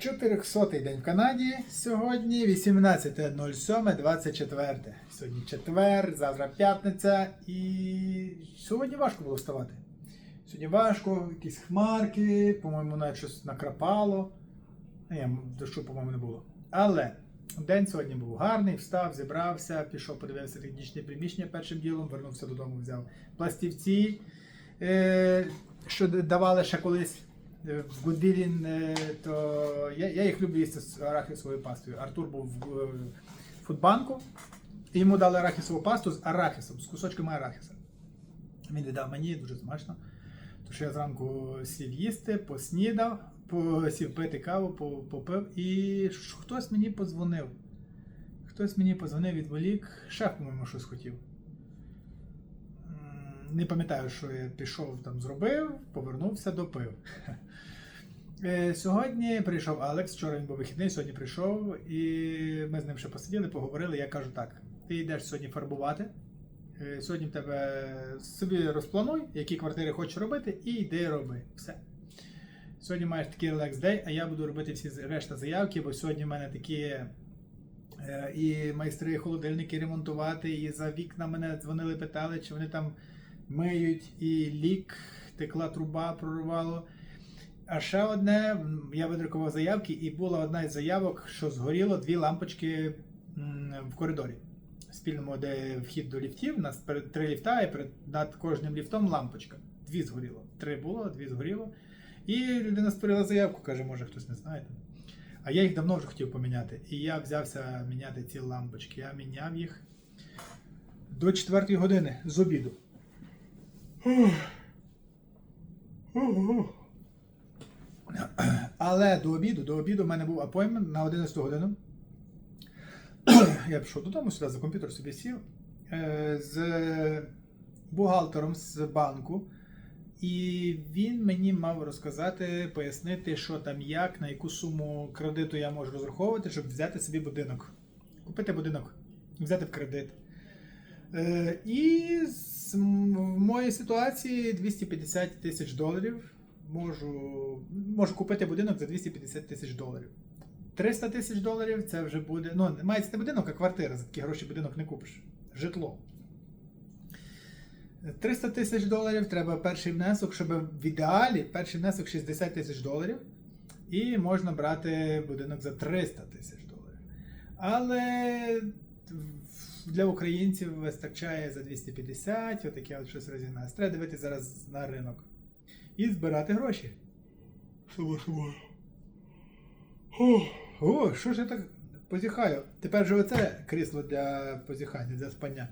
400-й день в Канаді. Сьогодні 18.07.24. Сьогодні четвер, завтра п'ятниця і сьогодні важко було вставати. Сьогодні важко, якісь хмарки, по-моєму, навіть щось накрапало. Ні, дощу, по-моєму, не було. Але день сьогодні був гарний, встав, зібрався, пішов, подивився технічне приміщення першим ділом, вернувся додому, взяв пластівці, е, що давали ще колись в Гудвілін, е, то я, я їх люблю їсти з арахісовою пастою. Артур був в е, фудбанку, і йому дали арахісову пасту з арахісом, з кусочками арахіса. Він віддав мені дуже смачно. Тож я зранку сів їсти, поснідав, посів пити каву, попив, і хтось мені подзвонив. Хтось мені подзвонив, відволік, шеф, по-моєму, щось хотів. Не пам'ятаю, що я пішов там, зробив, повернувся, допив. Е, Сьогодні прийшов Алекс, вчора він був вихідний, сьогодні прийшов, і ми з ним ще посиділи, поговорили. Я кажу так: ти йдеш сьогодні фарбувати. Е, Сьогодні в тебе собі розплануй, які квартири хочеш робити, і йди роби. Все. Сьогодні маєш такий релакс дей, а я буду робити всі решта заявки, бо сьогодні в мене такі е, і майстри холодильники ремонтувати, і за вікна мене дзвонили, питали, чи вони там миють, і лік, текла труба, прорвало. А ще одне, я видрукував заявки, і була одна із заявок, що згоріло дві лампочки в коридорі. Спільному, де вхід до ліфтів, у нас перед три ліфта, і перед над кожним ліфтом лампочка. Дві згоріло. Три було, дві згоріло. І людина створила заявку, каже, може хтось не знає. А я їх давно вже хотів поміняти. І я взявся міняти ці лампочки. Я міняв їх до 4 години з обіду. Але до обіду, до обіду в мене був апоймент на 11 годину. Я пішов додому сюди за комп'ютер собі сів е, з бухгалтером з банку. І він мені мав розказати, пояснити, що там як, на яку суму кредиту я можу розраховувати, щоб взяти собі будинок. Купити будинок, взяти в кредит. Е, і в моїй ситуації 250 тисяч доларів можу, можу купити будинок за 250 тисяч доларів. 300 тисяч доларів це вже буде. Ну, мається не будинок, а квартира. За такі гроші будинок не купиш. Житло. 300 тисяч доларів треба перший внесок, щоб в ідеалі перший внесок 60 тисяч доларів. І можна брати будинок за 300 тисяч доларів. Але для українців вистачає за 250, отаке от щось розігнати. Треба дивитися зараз на ринок. І збирати гроші. О, що ж я так позіхаю? Тепер же оце крісло для позіхання, для спання.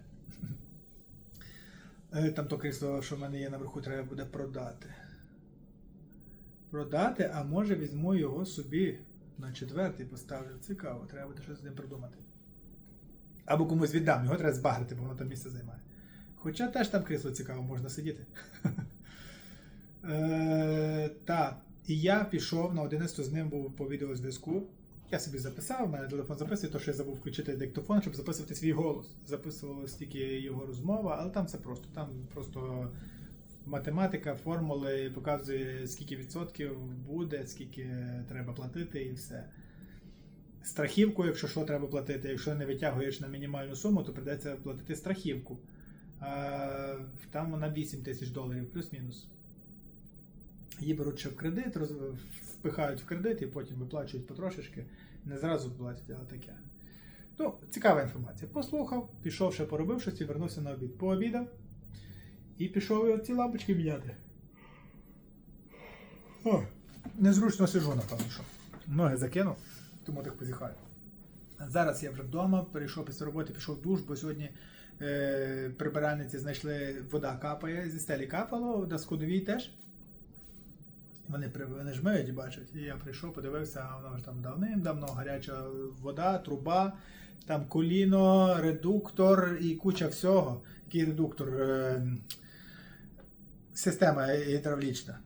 Е, Там то крісло, що в мене є наверху, треба буде продати. Продати, а може візьму його собі на четвертий поставлю. Цікаво, треба буде щось з ним придумати. Або комусь віддам, його треба збагрити, бо воно там місце займає. Хоча теж там крісло цікаво, можна сидіти. Е, Так, і я пішов на 11 з ним був по відеозв'язку. Я собі записав, у мене телефон записує, то що я забув включити диктофон, щоб записувати свій голос. Записувалась тільки його розмова, але там все просто. Там просто математика, формули показує, скільки відсотків буде, скільки треба платити і все. Страхівку, якщо що, треба платити. Якщо не витягуєш на мінімальну суму, то прийдеться платити страхівку. Там вона 8 тисяч доларів, плюс-мінус. Її беруть ще в кредит, роз... впихають в кредит і потім виплачують потрошечки. Не зразу платять, але таке. Ну, цікава інформація. Послухав, пішов ще поробив щось і вернувся на обід. Пообідав і пішов ці лампочки міняти. О, незручно сижу, напевно, що. Ноги закинув, тому так позіхаю. Зараз я вже вдома, перейшов після роботи, пішов душ, бо сьогодні е, прибиральниці знайшли, вода капає, зі стелі капало, на сходовій теж. Вони, вони ж і бачать. І я прийшов, подивився, а воно ж там давним-давно гаряча вода, труба, там коліно, редуктор і куча всього. Який редуктор? Е, система гідравлічна.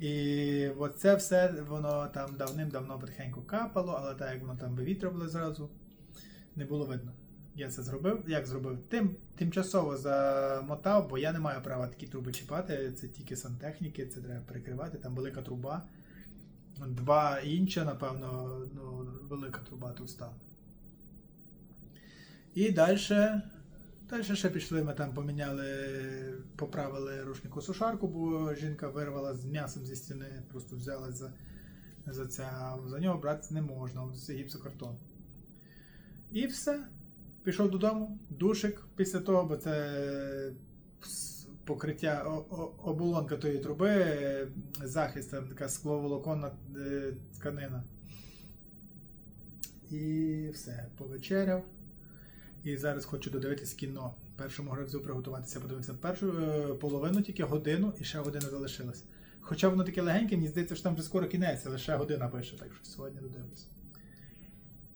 І оце все воно там давним-давно потихеньку капало, але так як воно там вивітрювало зразу, не було видно. Я це зробив. Як зробив? Тим, тимчасово замотав, бо я не маю права такі труби чіпати. Це тільки сантехніки, це треба перекривати, там велика труба. два інча, напевно, ну, велика труба товста. І далі. Далі ще пішли, ми там поміняли, поправили рушнику сушарку, бо жінка вирвала з м'ясом зі стіни, просто взяла за, за це, за нього брати не можна, це гіпсокартон. І все. Пішов додому, душик після того, бо це покриття, оболонка тої труби, захист, там така скловолоконна е, тканина. І все, повечеряв. І зараз хочу додивитись кіно. Першому гравцю приготуватися, подивився першу е, половину, тільки годину, і ще година залишилась. Хоча воно таке легеньке, мені здається, що там вже скоро кінець, але ще година пише, так що сьогодні додивлюсь.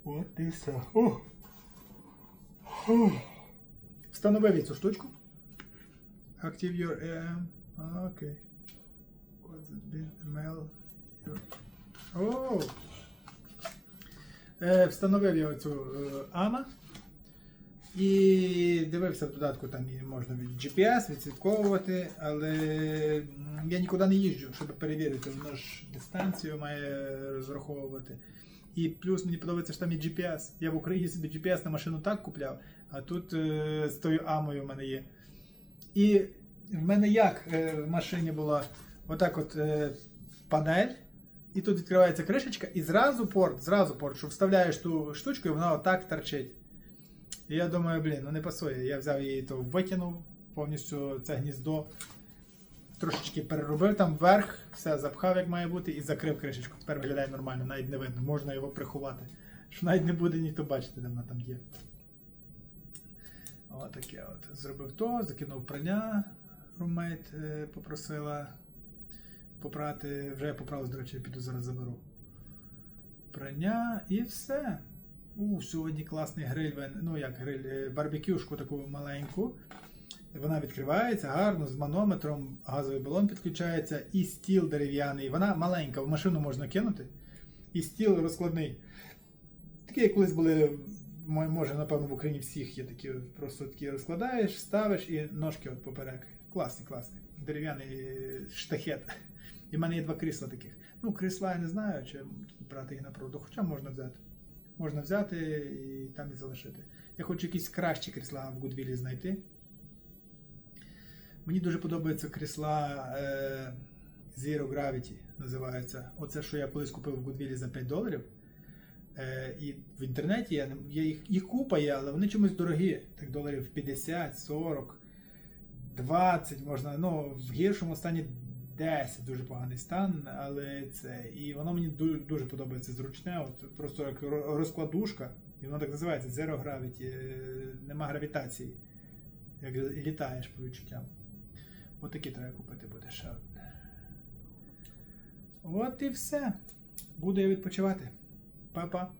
От і все. Встановив я цю штучку. Active your AM. Окей. Е, встановив я оцю е, AMA. І дивився в додатку, там можна від GPS відслідковувати, але я нікуди не їжджу, щоб перевірити, воно ж дистанцію має розраховувати. І плюс мені подобається, що там є GPS. Я в Україні собі GPS на машину так купляв, а тут е, з тою амою в мене є. І в мене як е, в машині була отак от е, панель, і тут відкривається кришечка, і зразу порт, зразу порт, що вставляєш ту штучку, і вона отак торчить. І я думаю, блін, ну не пасує. Я взяв її то викинув повністю це гніздо. Трошечки переробив там вверх, все запхав, як має бути, і закрив кришечку. Тепер виглядає нормально, навіть не видно, можна його приховати. Що навіть не буде ніхто бачити, де вона там є. Отаке от. Зробив то, закинув прання. Румейт е, попросила попрати. Вже я поправив, до речі, я піду зараз заберу. Прання і все. У, сьогодні класний гриль. Ну як гриль, е, барбекюшку таку маленьку. Вона відкривається гарно, з манометром, газовий балон підключається, і стіл дерев'яний. Вона маленька, в машину можна кинути. І стіл розкладний. Такі, як колись були, може, напевно, в Україні всіх є такі, просто такі розкладаєш, ставиш і ножки от поперек. Класний, класний. Дерев'яний е, штахет. І в мене є два крісла таких. Ну, крісла я не знаю, чи брати їх на продаж, хоча можна взяти. Можна взяти і там і залишити. Я хочу якісь кращі крісла в Гудвілі знайти. Мені дуже подобаються крісла е, Zero Gravity називаються. Оце, що я колись купив в Гудвілі за 5 доларів. Е, і в інтернеті я, я їх, їх купа є, але вони чомусь дорогі. Так доларів 50, 40, 20 можна. Ну, в гіршому стані 10 дуже поганий стан, але це. І воно мені ду- дуже подобається зручне. От просто як розкладушка, і воно так називається Zero Gravity. е, Нема гравітації. Як літаєш по відчуттям. Отакі треба купити буде ще одне. От і все. Буду я відпочивати. Па-па.